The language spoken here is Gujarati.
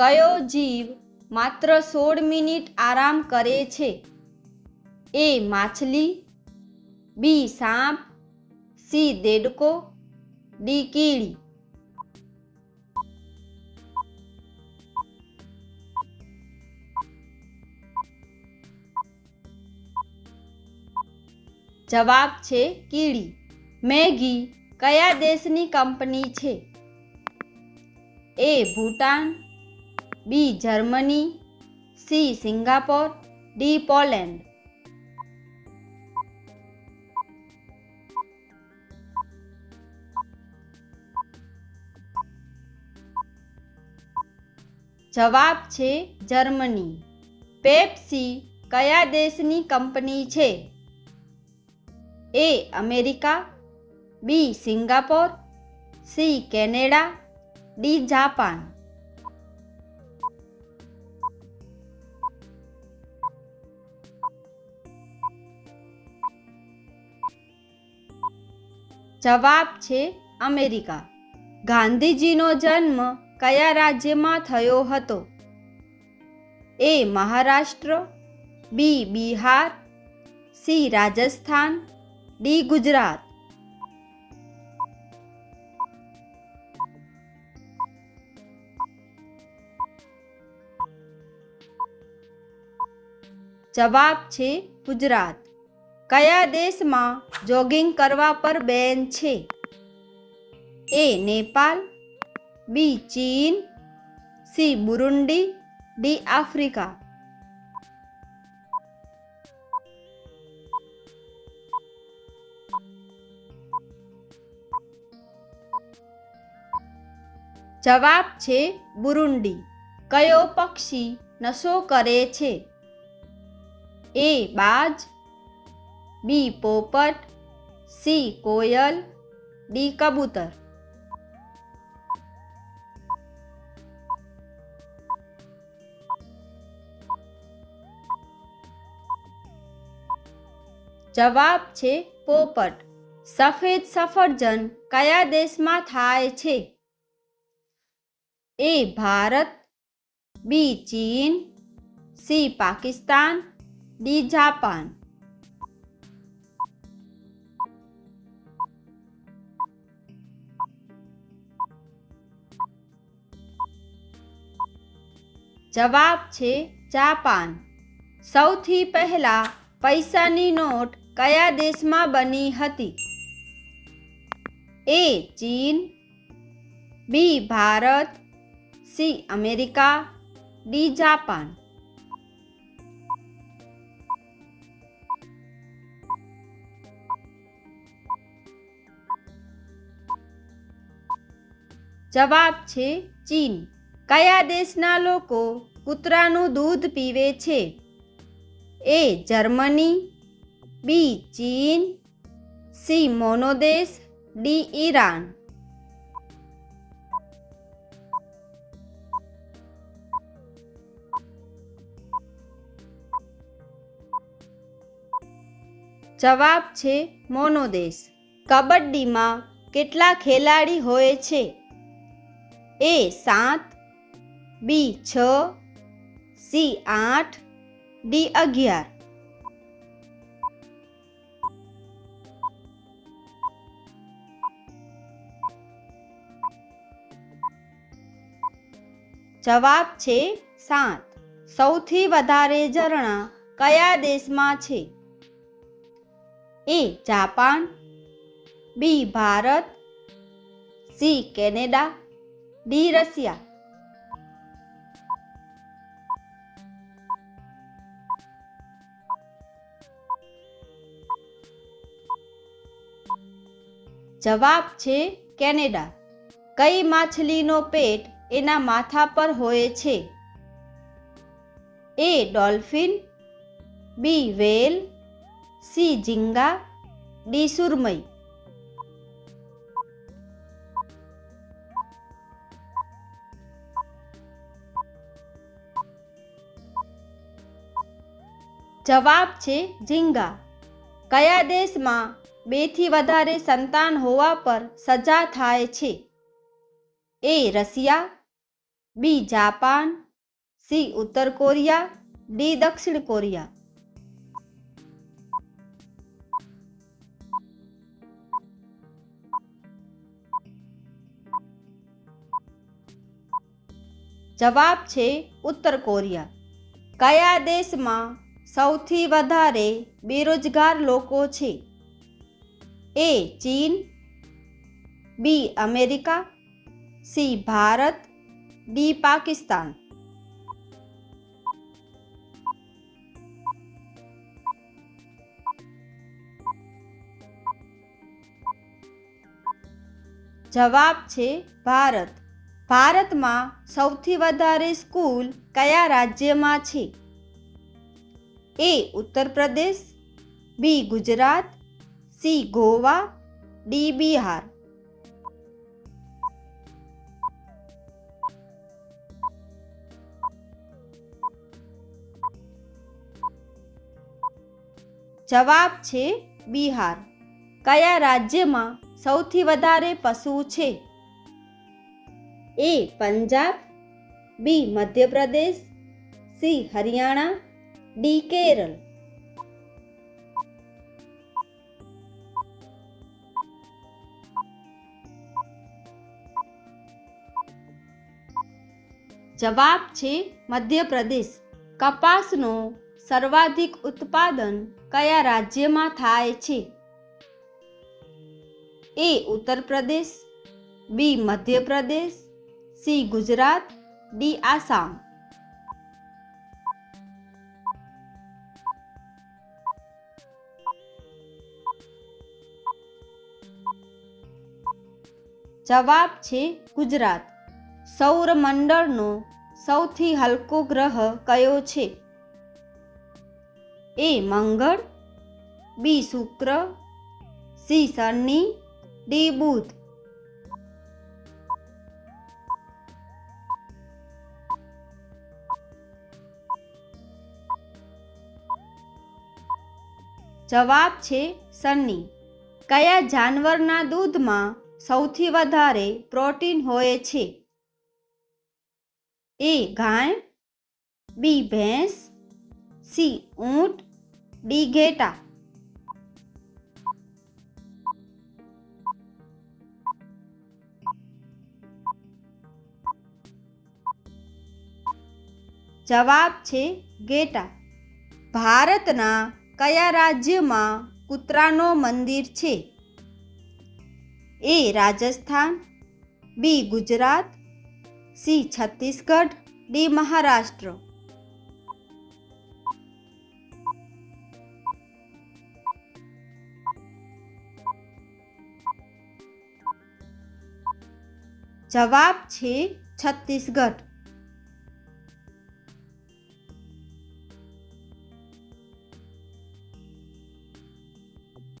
કયો જીવ માત્ર સોળ મિનિટ આરામ કરે છે? એ માછલી, બી સાપ, સી દેડકો, ડી કીડી. જવાબ છે કીડી. મેગી કયા દેશની કંપની છે? A Bhutan B, Germany, C, Singapore, D, Poland. જવાબ છે જર્મની. પેપ્સી કયા દેશની કંપની છે? A, America, B, Singapore, C, Canada, D, Japan. જવાબ છે અમેરિકા. ગાંધીજીનો જન્મ કયા રાજ્યમાં થયો હતો? A Maharashtra, B Bihar, C Rajasthan, D Gujarat. જવાબ છે ગુજરાત. કયા દેશમાં જોગિંગ કરવા પર બેન છે? એ નેપાલ બી ચીન, સી બુરુંડી, ડી આફ્રિકા. જવાબ છે બુરુંડી. કયો પક્ષી નશો કરે છે? એ બાજ બી પોપટ, સી કોયલ, ડી કબૂતર. જવાબ છે પોપટ. સફેદ સફરજન કયા દેશમાં થાય છે? એ ભારત, બી ચીન, સી પાકિસ્તાન, ડી જાપાન. જવાબ છે જાપાન. સૌથી પહેલા પૈસાની નોટ કયા દેશમાં બની હતી? એ ચીન, B Bharat, C America, D Japan. જવાબ છે ચીન. કયા દેશના લોકો કૂતરાનું દૂધ પીવે છે? એ જર્મની, બી ચીન, સી મોનોદેશ, ડી ઈરાન. જવાબ છે મોનોદેશ. કબડ્ડીમાં કેટલા ખેલાડી હોય છે? એ સાત બી છ, સી આઠ, ડી અગિયાર. જવાબ છે સાત. સૌથી વધારે ઝરણા કયા દેશમાં છે? A Japan, B Bharat, C Canada, D Russia. જવાબ છે કેનેડા. કઈ માછલીનો પેટ એના માથા પર હોય છે? A dolphin, B whale, C ઝીંગા, D સુરમઈ. જવાબ છે ઝીંગા. કયા દેશમાં બેથી વધારે સંતાન હોવા પર સજા થાય છે. A Russia, B Japan, C ઉત્તર કોરિયા, ડી દક્ષિણ કોરિયા. જવાબ છે ઉત્તર કોરિયા. કયા દેશમાં સૌથી વધારે બેરોજગાર લોકો છે? એ ચીન, B America, C Bharat, D Pakistan. જવાબ છે ભારત. ભારતમાં સૌથી વધારે સ્કૂલ કયા રાજ્યમાં છે? A Uttar Pradesh, B Gujarat C Goa, D Bihar. જવાબ છે બિહાર. કયા રાજ્યમાં સૌથી વધારે પશુ છે? A Punjab, B Madhya Pradesh, C Haryana, D Kerala. જવાબ છે મધ્યપ્રદેશ. કપાસનો સર્વાધિક ઉત્પાદન કયા રાજ્યમાં થાય છે? A Uttar Pradesh B Madhya Pradesh, C Gujarat, D Assam. જવાબ છે ગુજરાત. સૌરમંડળનો સૌથી હલકો ગ્રહ કયો છે? એ મંગળ, બી શુક્ર, સી શનિ, ડી બુધ. જવાબ છે શનિ. કયા જાનવરના દૂધમાં સૌથી વધારે પ્રોટીન હોય છે? એ ગાય, બી ભેંસ, સી ઊંટ, ડી ઘેટા. જવાબ છે ઘેટા. ભારતના કયા રાજ્યમાં કૂતરાનો મંદિર છે? A Rajasthan, B Gujarat C Chhattisgarh D Maharashtra. જવાબ છે છત્તીસગઢ.